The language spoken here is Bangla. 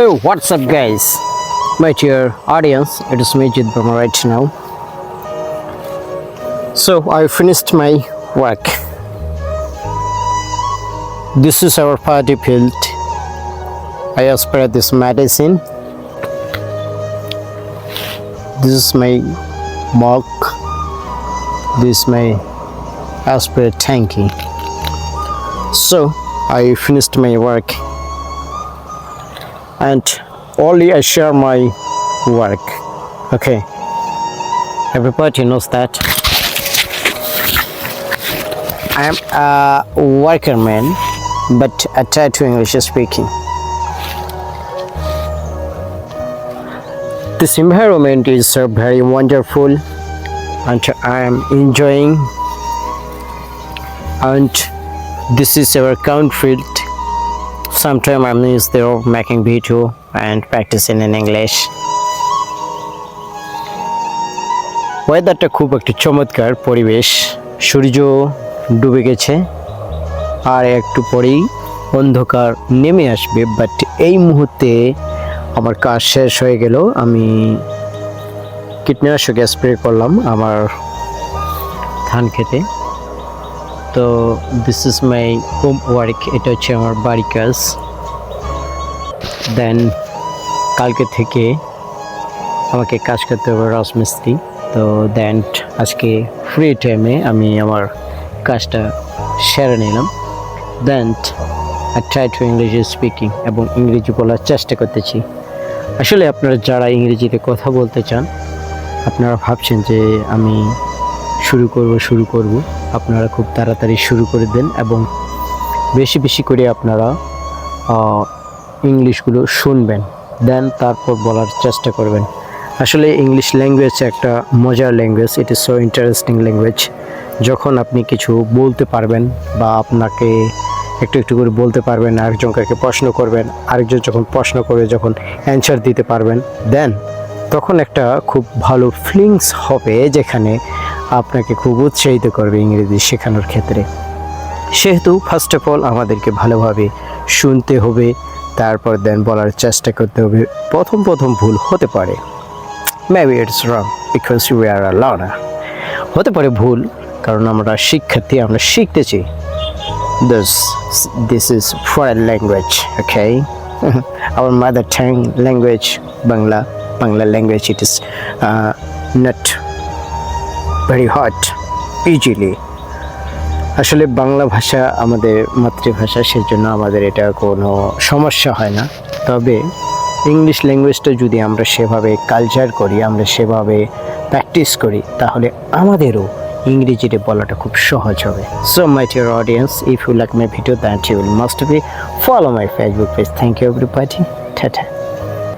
Oh, what's up, guys? My dear audience, it is me, Jit right now. So, I finished my work. This is our party field. I spread this medicine. This is my mug. This is my aspirate tanky. So, I finished my work and only I share my work. Okay. Everybody knows that. I am a worker man, but I try to English speaking. This environment is very wonderful, and I am enjoying. And this is our country Sometime I'm used there making video and practicing in English. ওয়েদারটা খুব একটা চমৎকার পরিবেশ। সূর্য ডুবে গেছে। আর একটু পরেই অন্ধকার নেমে আসবে বাট এই মুহূর্তে আমার কাজ শেষ হয়ে গেল। আমি কীটনাশক স্প্রে করলাম আমার ধান খেতে। তো this is my homework এটা হচ্ছে আমার বাড়ি কাজ। দেন কালকে থেকে আমাকে কাজ করতে হবে রাজমিস্ত্রি। তো দেন আজকে ফ্রি টাইমে আমি আমার কাজটা সেরে নিলাম। দেন আই ট্রাই টু ইংরেজি স্পিকিং এবং ইংরেজি বলার চেষ্টা করতেছি। আসলে আপনারা যারা ইংরেজিতে কথা বলতে চান, আপনারা ভাবছেন যে আমি শুরু করব শুরু করব। আপনারা খুব তাড়াতাড়ি শুরু করে দেন এবং বেশি বেশি করে আপনারা ইংলিশগুলো শুনবেন। দেন তারপর বলার চেষ্টা করবেন। আসলে ইংলিশ ল্যাঙ্গুয়েজ একটা মজার language it is so interesting language যখন আপনি কিছু বলতে পারবেন বা আপনাকে একটু একটু করে বলতে পারবেন, আরেকজনকে প্রশ্ন করবেন, আরেকজন যখন প্রশ্ন করে যখন অ্যান্সার দিতে পারবেন দেন তখন একটা খুব ভালো ফিলিংস হবে যেখানে আপনাকে খুব উৎসাহিত করবে ইংরেজি শেখানোর ক্ষেত্রে। সেহেতু ফার্স্ট অফ অল আমাদেরকে ভালোভাবে শুনতে হবে তারপর দেন বলার চেষ্টা করতে হবে। প্রথম প্রথম ভুল হতে পারে। Maybe it's wrong because you are a learner হতে পারে ভুল কারণ আমরা শিক্ষার্থী আমরা শিখতেছি। This this is foreign language okay our mother tongue language Bangla Bangla language it is uh, not hot easily আসলে বাংলা ভাষা আমাদের মাতৃভাষা, সেজন্য আমাদের এটা কোনো সমস্যা হয় না। তবে ইংলিশ ল্যাঙ্গুয়েজটা যদি আমরা সেভাবে কালচার করি, আমরা সেভাবে প্র্যাকটিস করি, তাহলে আমাদেরও ইংরেজিতে বলাটা খুব সহজ হবে। So my dear audience if you like my video that you will must be follow my Facebook page thank you everybody tata